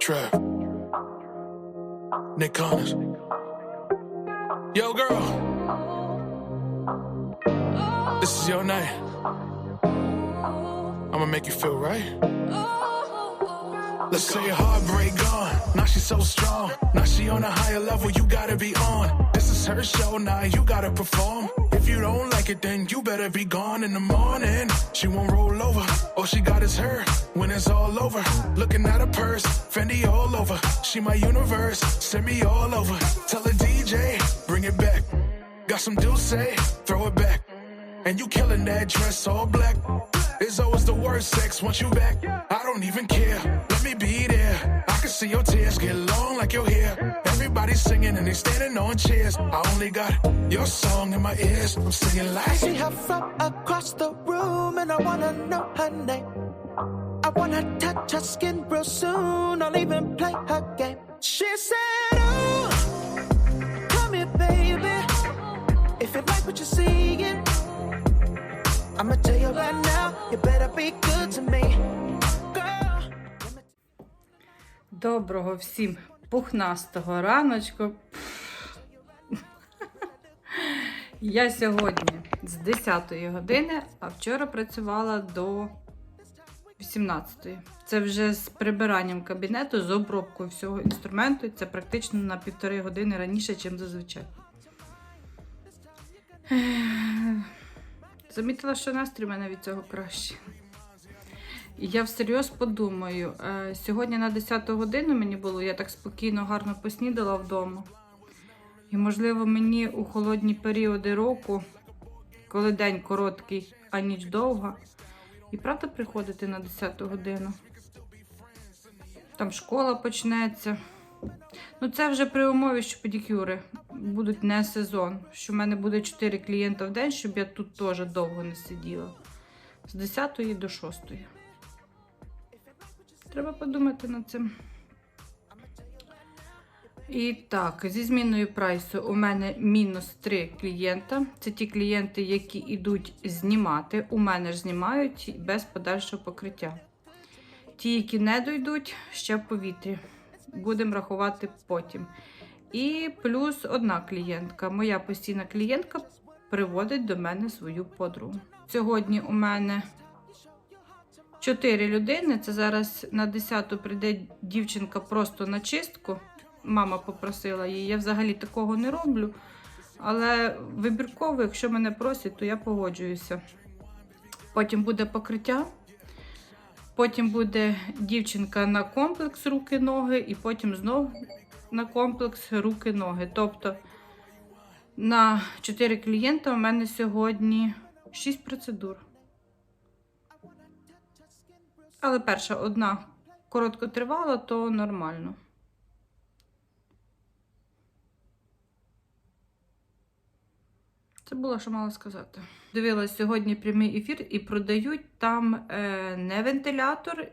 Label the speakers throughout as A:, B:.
A: Trap. Nick Connors. Yo, girl. This is your night. I'ma make you feel right. Let's say your heartbreak gone. Now she's so strong. Now she on a higher level. You gotta be on. This is her show. Now you gotta perform. If you don't like it, then you better be gone in the morning. She won't roll over. All she got is her. When it's all over, looking at her purse. Fendi all over. She my universe. Send me all over. Tell the DJ, bring it back. Got some Dulce, eh? throw it back. And you killing that dress all black. It's always the worst sex once you back. I don't even care. Be there. I can see your tears get long like your hair. Everybody's singing and they standing on chairs. I only got your song in my ears. I'm singing
B: I see her from across the room and I wanna know her name. I wanna touch her skin real soon. I'll even play her game. She said, Oh, come here, baby. If you like what you're seeing, I'ma tell you right now, you better be good
C: Доброго всім пухнастого раночку. Я сьогодні з 10 години, а вчора працювала до 18. Це вже з прибиранням кабінету, з обробкою всього інструменту. Це практично на півтори години раніше, ніж зазвичай. Замітила, що настрій у мене від цього краще. І я всерйоз подумаю, е, сьогодні на 10 годину мені було, я так спокійно, гарно поснідала вдома. І, можливо, мені у холодні періоди року, коли день короткий, а ніч довга, і правда приходити на 10 годину. Там школа почнеться. Ну, це вже при умові, що педикюри будуть не сезон, що в мене буде 4 клієнта в день, щоб я тут теж довго не сиділа. З 10 до 6. Треба подумати над цим. І так, зі зміною прайсу у мене мінус 3 клієнта. Це ті клієнти, які йдуть знімати. У мене ж знімають без подальшого покриття. Ті, які не дойдуть, ще в повітрі. Будемо рахувати потім. І плюс одна клієнтка. Моя постійна клієнтка приводить до мене свою подругу. Сьогодні у мене чотири людини. Це зараз на 10 прийде дівчинка просто на чистку. Мама попросила її. Я взагалі такого не роблю. Але вибірково, якщо мене просять, то я погоджуюся. Потім буде покриття. Потім буде дівчинка на комплекс руки-ноги, і потім знову на комплекс руки-ноги. Тобто на 4 клієнта у мене сьогодні 6 процедур. Але перша одна коротко тривала, то нормально. Це було, що мала сказати. Дивилась сьогодні прямий ефір і продають там е, не вентилятор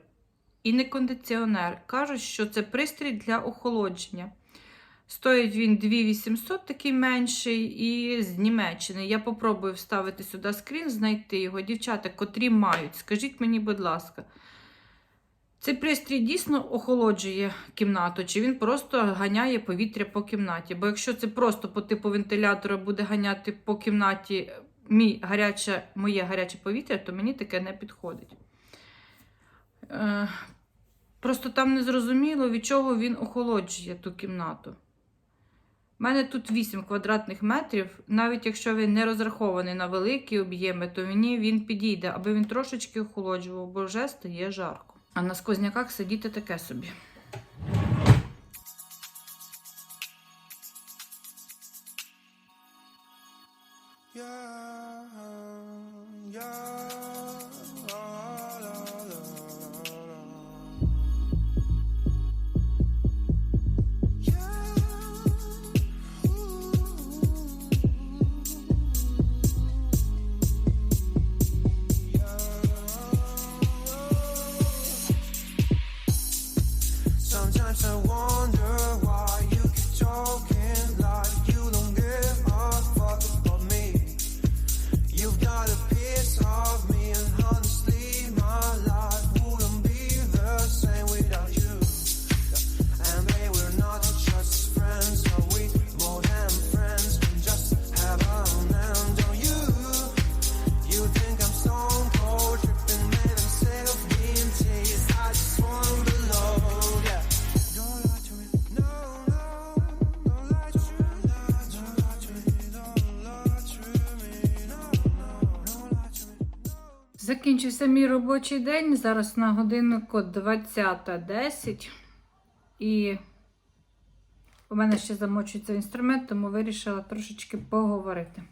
C: і не кондиціонер. Кажуть, що це пристрій для охолодження. Стоїть він 2800, такий менший, і з Німеччини. Я попробую вставити сюди скрін, знайти його. Дівчата, котрі мають, скажіть мені, будь ласка, цей пристрій дійсно охолоджує кімнату, чи він просто ганяє повітря по кімнаті? Бо якщо це просто по типу вентилятора буде ганяти по кімнаті мій гаряче, моє гаряче повітря, то мені таке не підходить. Е, просто там не зрозуміло, від чого він охолоджує ту кімнату. У мене тут 8 квадратних метрів, навіть якщо він не розрахований на великі об'єми, то мені він підійде, аби він трошечки охолоджував, бо вже стає жарко. А на скозняках сидіти таке собі. Закінчився мій робочий день. Зараз на годиннику 20.10. І у мене ще замочується інструмент, тому вирішила трошечки поговорити.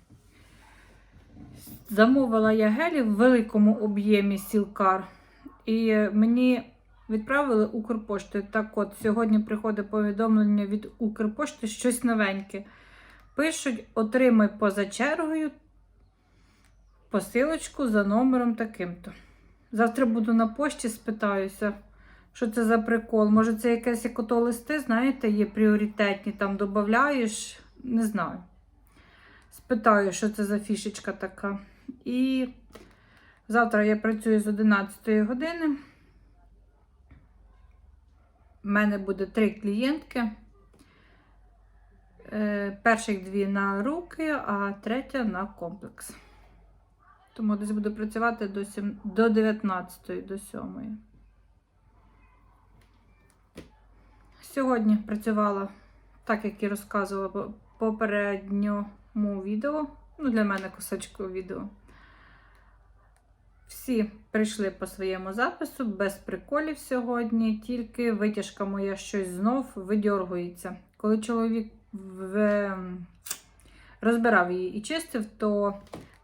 C: Замовила я гелі в великому об'ємі Сілкар. І мені відправили Укрпоштою. Так от, сьогодні приходить повідомлення від Укрпошти щось новеньке. Пишуть: отримай поза чергою посилочку за номером таким-то. Завтра буду на пошті, спитаюся, що це за прикол. Може, це якесь як ото листи, знаєте, є пріоритетні, там додаєш, не знаю. Спитаю, що це за фішечка така. І завтра я працюю з 11 години. У мене буде три клієнтки. Е, Перших дві на руки, а третя на комплекс. Тому десь буду працювати до, 7, до 19, до 7. Сьогодні працювала, так як і розказувала в попередньому відео. Ну, для мене кусочку відео. Всі прийшли по своєму запису, без приколів сьогодні, тільки витяжка моя щось знов видьоргується. Коли чоловік в... розбирав її і чистив, то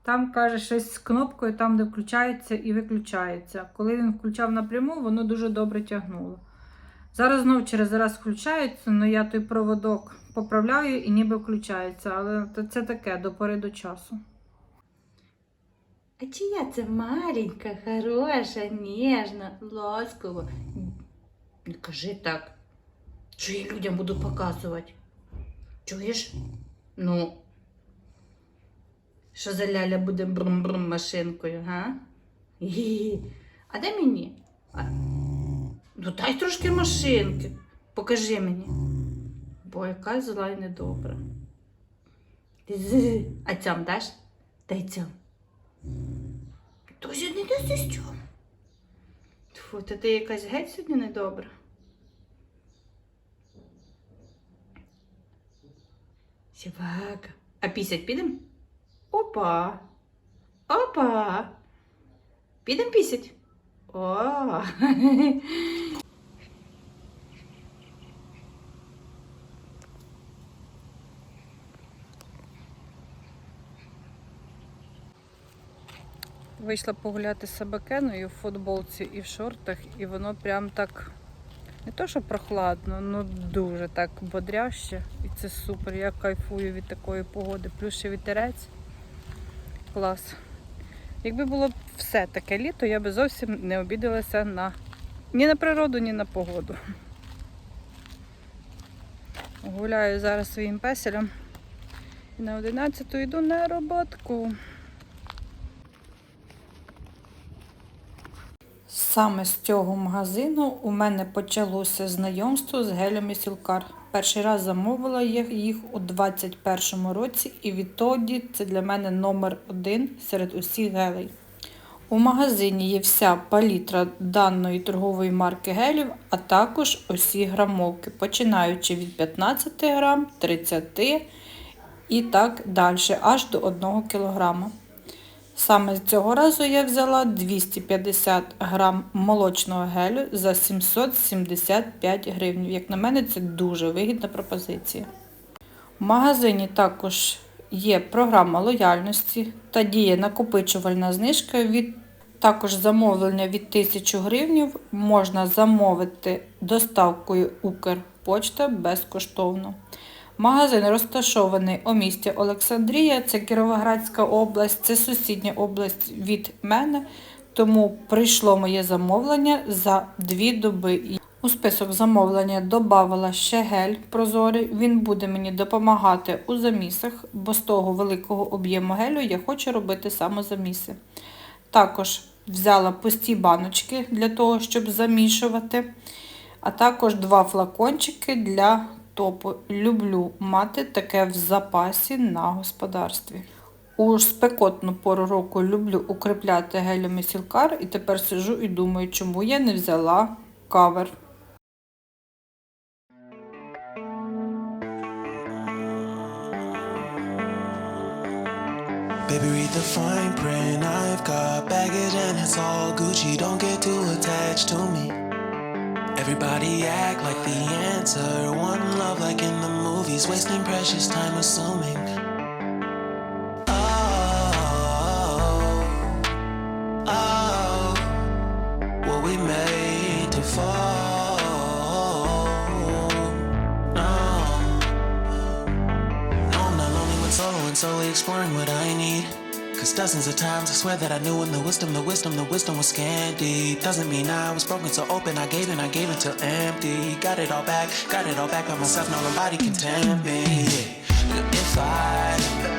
C: там каже щось з кнопкою, там, де включається і виключається. Коли він включав напряму, воно дуже добре тягнуло. Зараз знов через раз включається, але я той проводок поправляю і ніби включається. Але це таке до пори до часу.
D: А чия це маленька, хороша, ніжна, ласкова. Не кажи так, що я людям буду показувати. Чуєш? Ну, що за ляля буде брум-брум машинкою, га? А де мені? А... Ну дай трошки машинки. Покажи мені. Бо яка зла і недобра. А цьом даш? Дай цьом. Сьогодні не даси цьом. Тьфу, та ти якась геть сьогодні недобра. Сівака. А пісять підем? Опа. Опа. Підем пісять. О.
C: Вийшла погуляти з собакеною в футболці і в шортах, і воно прям так не то, що прохладно, ну дуже так бодряще. І це супер. Я кайфую від такої погоди. Плюс ще вітерець. Клас. Якби було все таке літо, я би зовсім не обідалася на ні на природу, ні на погоду. Гуляю зараз своїм песелем. І на 11 йду на роботку. Саме з цього магазину у мене почалося знайомство з гелями Сілкар. Перший раз замовила їх у 2021 році, і відтоді це для мене номер один серед усіх гелей. У магазині є вся палітра даної торгової марки гелів, а також усі грамовки, починаючи від 15 грам, 30 і так далі, аж до 1 кілограма. Саме цього разу я взяла 250 грам молочного гелю за 775 гривень. Як на мене, це дуже вигідна пропозиція. В магазині також є програма лояльності та діє накопичувальна знижка від також замовлення від 1000 гривень можна замовити доставкою Укрпочта безкоштовно. Магазин розташований у місті Олександрія, це Кіровоградська область, це сусідня область від мене, тому прийшло моє замовлення за дві доби. У список замовлення додавала ще гель прозорий, він буде мені допомагати у замісах, бо з того великого об'єму гелю я хочу робити самозаміси. Також взяла пусті баночки для того, щоб замішувати, а також два флакончики для топу. Люблю мати таке в запасі на господарстві. У спекотну пору року люблю укріпляти гелями сілкар і тепер сижу і думаю, чому я не взяла кавер.
E: Baby, read the fine print. I've got baggage and it's all Gucci. Don't get too attached to me. Everybody act like the answer. One love like in the movies, wasting precious time assuming. Oh, oh, we made to fall? No. Not lonely when solo and exploring what I need. Cause dozens of times I swear that I knew when the wisdom, the wisdom, the wisdom was scanty. Doesn't mean I was broken so open, I gave and I gave until empty. Got it all back, got it all back by myself, no nobody can tempt me. If I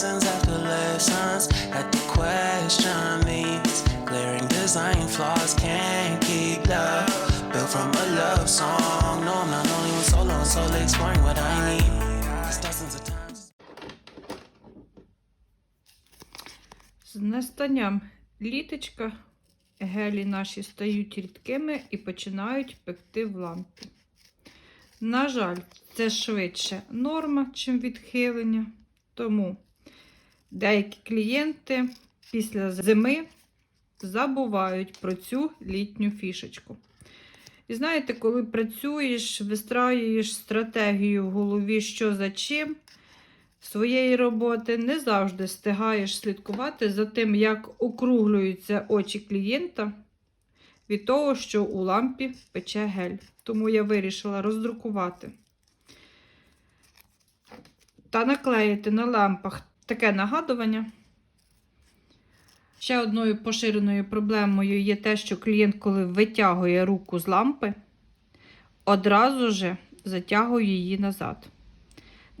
E: Lessons after lessons. Had to question these glaring design flaws. Can't keep love built from a love song. No, I'm not only one solo and solely exploring what I need. 'Cause dozens of times.
C: З настанням літочка гелі наші стають рідкими і починають пекти в лампі. На жаль, це швидше норма, чим відхилення. Тому деякі клієнти після зими забувають про цю літню фішечку. І знаєте, коли працюєш, вистраюєш стратегію в голові, що за чим, своєї роботи не завжди встигаєш слідкувати за тим, як округлюються очі клієнта від того, що у лампі пече гель. Тому я вирішила роздрукувати та наклеїти на лампах таке нагадування. Ще одною поширеною проблемою є те, що клієнт, коли витягує руку з лампи, одразу же затягує її назад.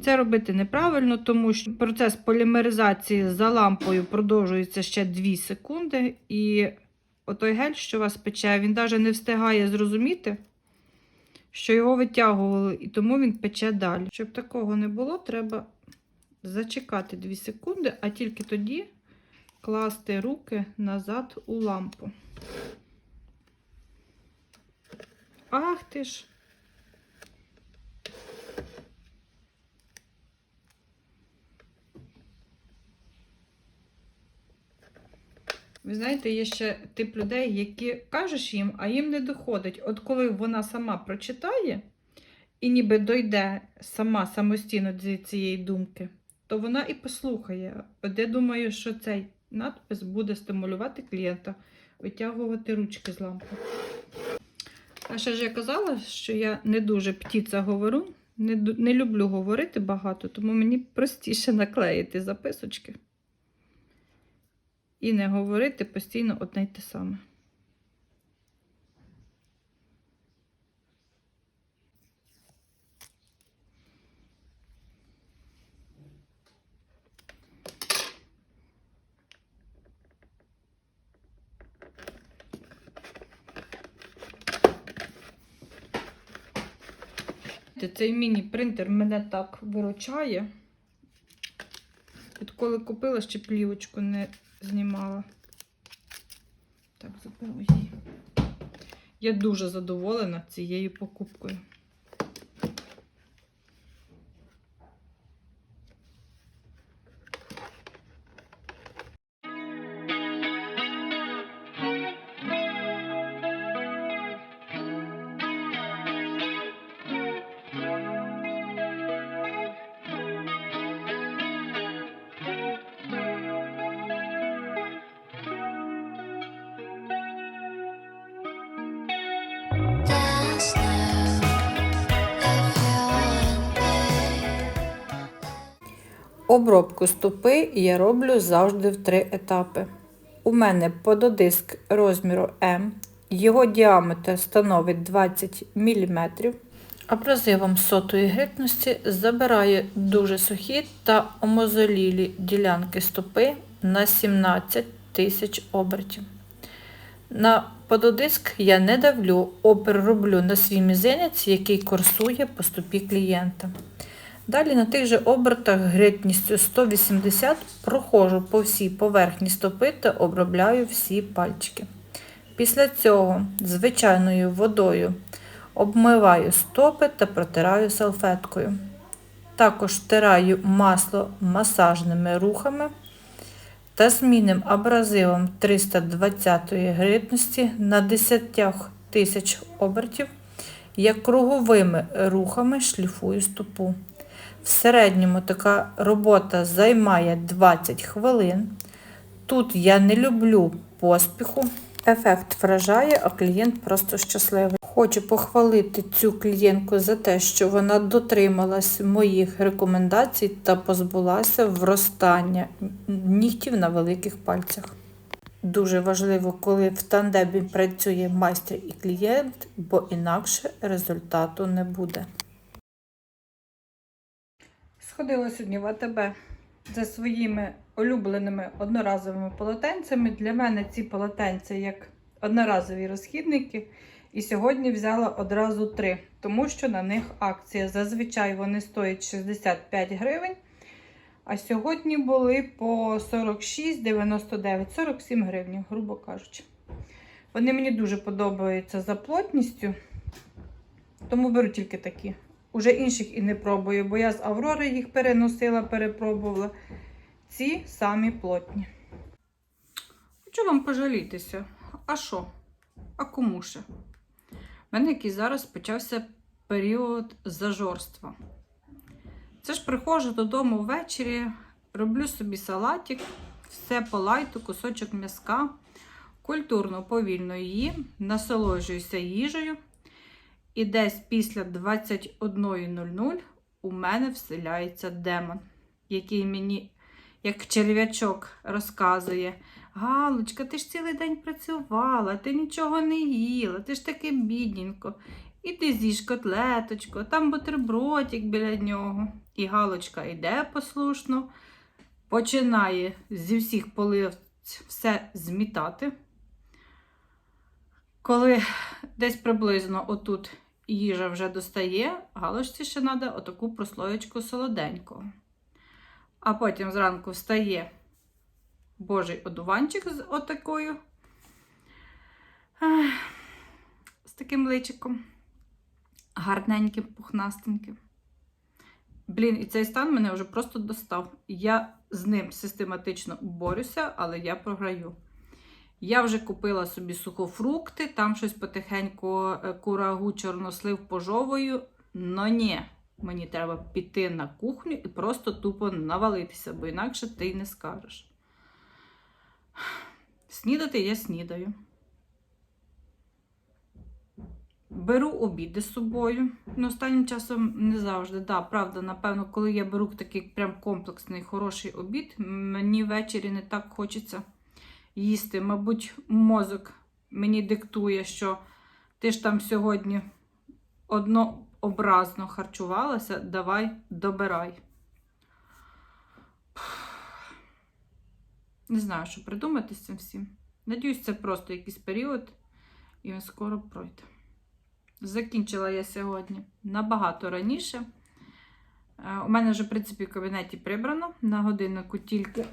C: Це робити неправильно, тому що процес полімеризації за лампою продовжується ще 2 секунди, і отой гель, що вас пече, він навіть не встигає зрозуміти, що його витягували, і тому він пече далі. Щоб такого не було, треба зачекати 2 секунди, а тільки тоді класти руки назад у лампу. Ах ти ж! Ви знаєте, є ще тип людей, які кажеш їм, а їм не доходить. От коли вона сама прочитає і ніби дойде сама самостійно до цієї думки, то вона і послухає. От я думаю, що цей надпис буде стимулювати клієнта витягувати ручки з лампи. А ще ж я казала, що я не дуже птіця говорю, не, не люблю говорити багато, тому мені простіше наклеїти записочки і не говорити постійно одне й те саме. Цей міні-принтер мене так виручає. Відколи купила, ще плівочку не знімала. Так, заберу її. Я дуже задоволена цією покупкою. Обробку стопи я роблю завжди в три етапи. У мене пододиск розміру М, його діаметр становить 20 мм. Абразивом сотої гидності забираю дуже сухі та омозолілі ділянки стопи на 17 тисяч обертів. На пододиск я не давлю, опер роблю на свій мізинець, який курсує по стопі клієнта. Далі на тих же обертах гритністю 180 проходжу по всій поверхні стопи та обробляю всі пальчики. Після цього звичайною водою обмиваю стопи та протираю салфеткою. Також втираю масло масажними рухами та змінним абразивом 320 гритності на 10 тисяч обертів. Я круговими рухами шліфую стопу. В середньому така робота займає 20 хвилин. Тут я не люблю поспіху. Ефект вражає, а клієнт просто щасливий. Хочу похвалити цю клієнтку за те, що вона дотрималась моїх рекомендацій та позбулася вростання нігтів на великих пальцях. Дуже важливо, коли в тандемі працює майстер і клієнт, бо інакше результату не буде. Сходила сьогодні в АТБ за своїми улюбленими одноразовими полотенцями. Для мене ці полотенця як одноразові розхідники. І сьогодні взяла одразу три, тому що на них акція. Зазвичай вони стоять 65 гривень. А сьогодні були по 46, 99, 47 гривень, грубо кажучи. Вони мені дуже подобаються за плотністю, тому беру тільки такі. Уже інших і не пробую, бо я з Аврори їх переносила, перепробувала. Ці самі плотні. Хочу вам пожалітися. А що? А кому ще? У мене який зараз почався період зажорства. Це ж приходжу додому ввечері, роблю собі салатик, все по лайту, кусочок м'язка, культурно, повільно їм, насолоджуюся їжею. І десь після 21.00 у мене вселяється демон, який мені, як черв'ячок, розказує: Галочка, ти ж цілий день працювала, ти нічого не їла, ти ж таки бідненько. Іди з'їж котлеточку, там бутербродик біля нього. І Галочка йде послушно, починає зі всіх поливць все змітати. Коли десь приблизно отут їжа вже достає, галочці ще треба отаку прослоєчку солоденького. А потім зранку встає божий одуванчик з отакою, з таким личиком, гарненьким, пухнастеньким. Блін, і цей стан мене вже просто достав. Я з ним систематично борюся, але я програю. Я вже купила собі сухофрукти, там щось потихеньку е, курагу чорнослив пожовую. Но ні, мені треба піти на кухню і просто тупо навалитися, бо інакше ти й не скажеш. Снідати я снідаю. Беру обіди з собою. Ну, останнім часом не завжди. Да, правда, напевно, коли я беру такий прям комплексний хороший обід, мені ввечері не так хочеться їсти. Мабуть, мозок мені диктує, що ти ж там сьогодні однообразно харчувалася, давай добирай. Не знаю, що придумати з цим всім. Надіюсь, це просто якийсь період, і він скоро пройде. Закінчила я сьогодні набагато раніше. Е, У мене вже, в принципі, в кабінеті прибрано. На годиннику тільки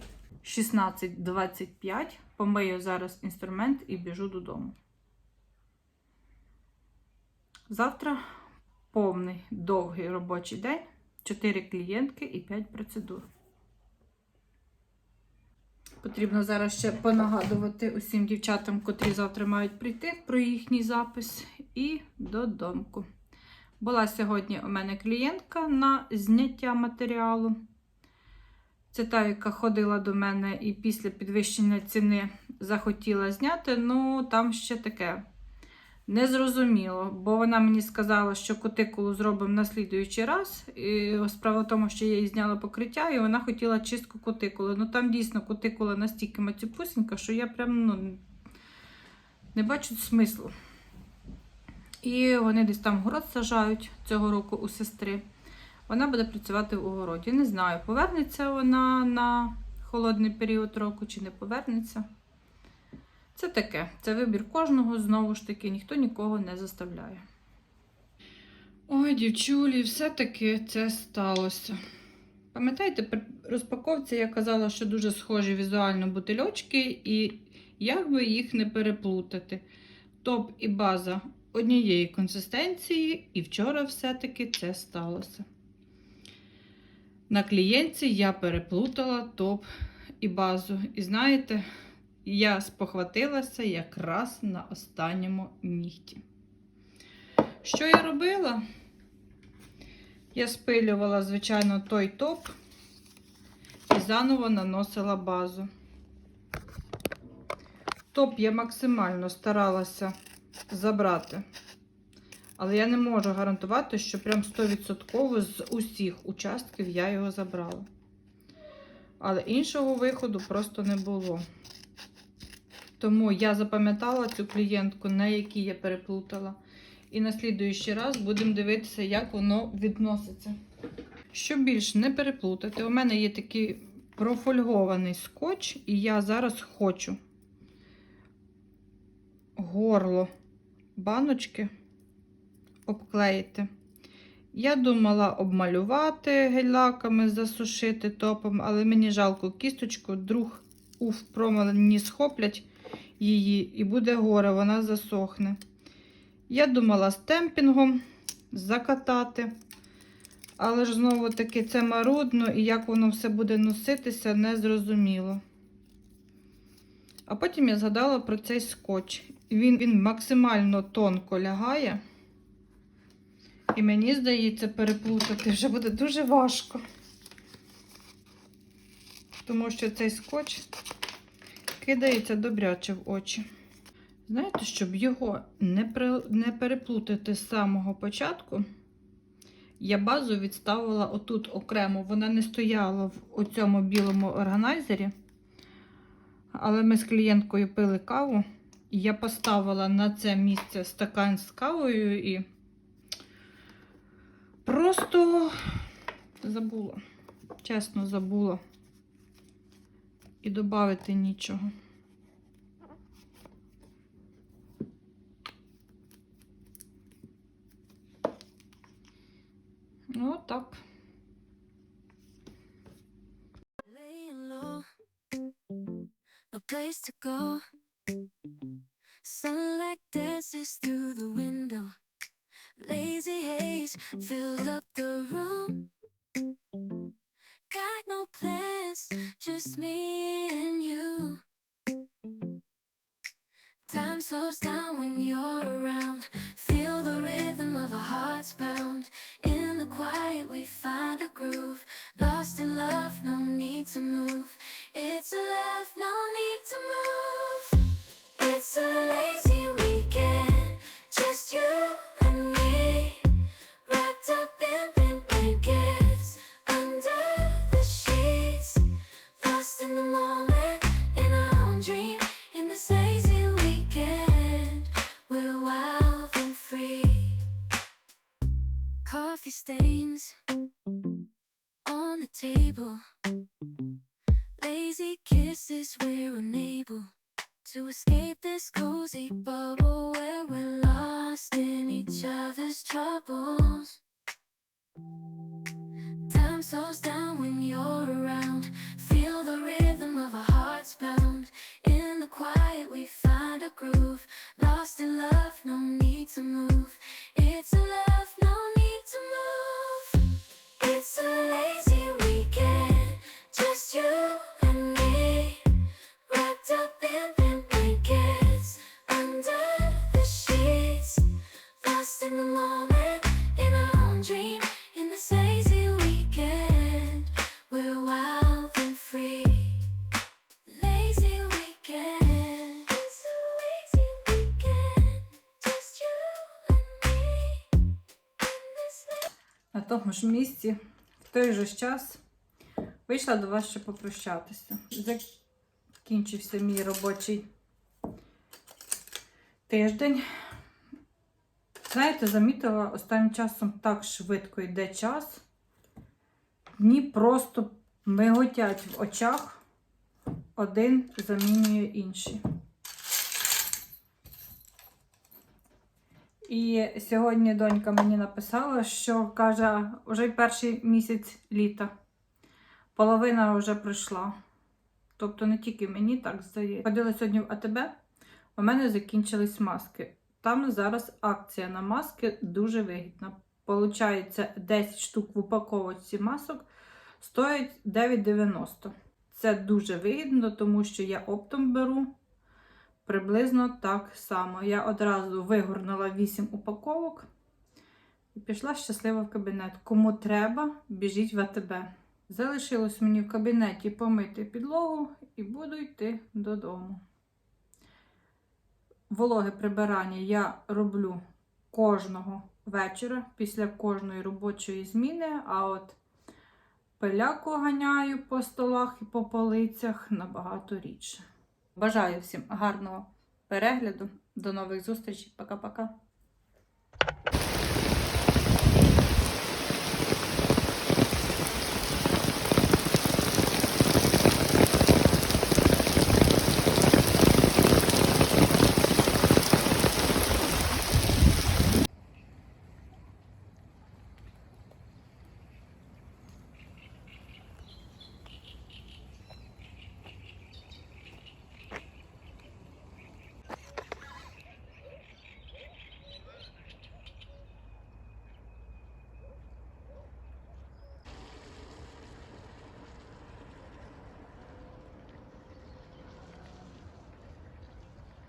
C: 16.25. Помию зараз інструмент і біжу додому. Завтра повний довгий робочий день, 4 клієнтки і 5 процедур. Потрібно зараз ще понагадувати усім дівчатам, котрі завтра мають прийти про їхній запис і додому. Була сьогодні у мене клієнтка на зняття матеріалу. Це та, яка ходила до мене і після підвищення ціни захотіла зняти. Ну, там ще таке незрозуміло, бо вона мені сказала, що кутикулу зробимо на слідуючий раз. І справа в тому, що я їй зняла покриття, і вона хотіла чистку кутикули. Ну там дійсно кутикула настільки мацюпусенька, що я прям ну, не бачу смислу. І вони десь там город сажають цього року у сестри. Вона буде працювати у городі. Не знаю, повернеться вона на холодний період року чи не повернеться. Це таке, це вибір кожного, знову ж таки, ніхто нікого не заставляє. Ой, дівчулі, все-таки це сталося. Пам'ятаєте, при розпаковці я казала, що дуже схожі візуально бутильочки, і як би їх не переплутати. Топ і база однієї консистенції, і вчора все-таки це сталося. На клієнтці я переплутала топ і базу. І знаєте, я спохватилася якраз на останньому нігті. Що я робила? Я спилювала, звичайно, той топ і заново наносила базу. Топ я максимально старалася забрати. Але я не можу гарантувати, що прям 100% з усіх участків я його забрала. Але іншого виходу просто не було. Тому я запам'ятала цю клієнтку, на якій я переплутала. І на слідуючий раз будемо дивитися, як воно відноситься. Щоб більш не переплутати, у мене є такий профольгований скотч, і я зараз хочу горло баночки обклеїти. Я думала обмалювати гель-лаками, засушити топом, але мені жалко кісточку, друг у промені схоплять її і буде горе, вона засохне. Я думала стемпінгом закатати, але ж знову таки це марудно і як воно все буде носитися, не зрозуміло. А потім я згадала про цей скотч. Він, він максимально тонко лягає. І мені здається, переплутати вже буде дуже важко. Тому що цей скотч кидається добряче в очі. Знаєте, щоб його не, при... не переплутати з самого початку, я базу відставила отут окремо. Вона не стояла в оцьому білому органайзері. Але ми з клієнткою пили каву, і я поставила на це місце стакан з кавою і просто забула. Чесно, забула. І додати нічого. Ну, так.
F: Place to go.
C: На тому ж місці в той же час вийшла до вас ще попрощатися. Закінчився мій робочий тиждень. Знаєте, замітила, останнім часом так швидко йде час. Дні просто миготять в очах, один замінює інший. І сьогодні донька мені написала, що каже, вже перший місяць літа. Половина вже пройшла. Тобто не тільки мені так здається. Ходила сьогодні в АТБ, у мене закінчились маски. Там зараз акція на маски дуже вигідна. Получається 10 штук в упаковочці масок стоїть 9,90. Це дуже вигідно, тому що я оптом беру приблизно так само. Я одразу вигорнула 8 упаковок і пішла щасливо в кабінет. Кому треба, біжіть в АТБ. Залишилось мені в кабінеті помити підлогу і буду йти додому. Вологе прибирання я роблю кожного вечора після кожної робочої зміни, а от пиляку ганяю по столах і по полицях набагато рідше. Бажаю всім гарного перегляду. До нових зустрічей. Пока-пока.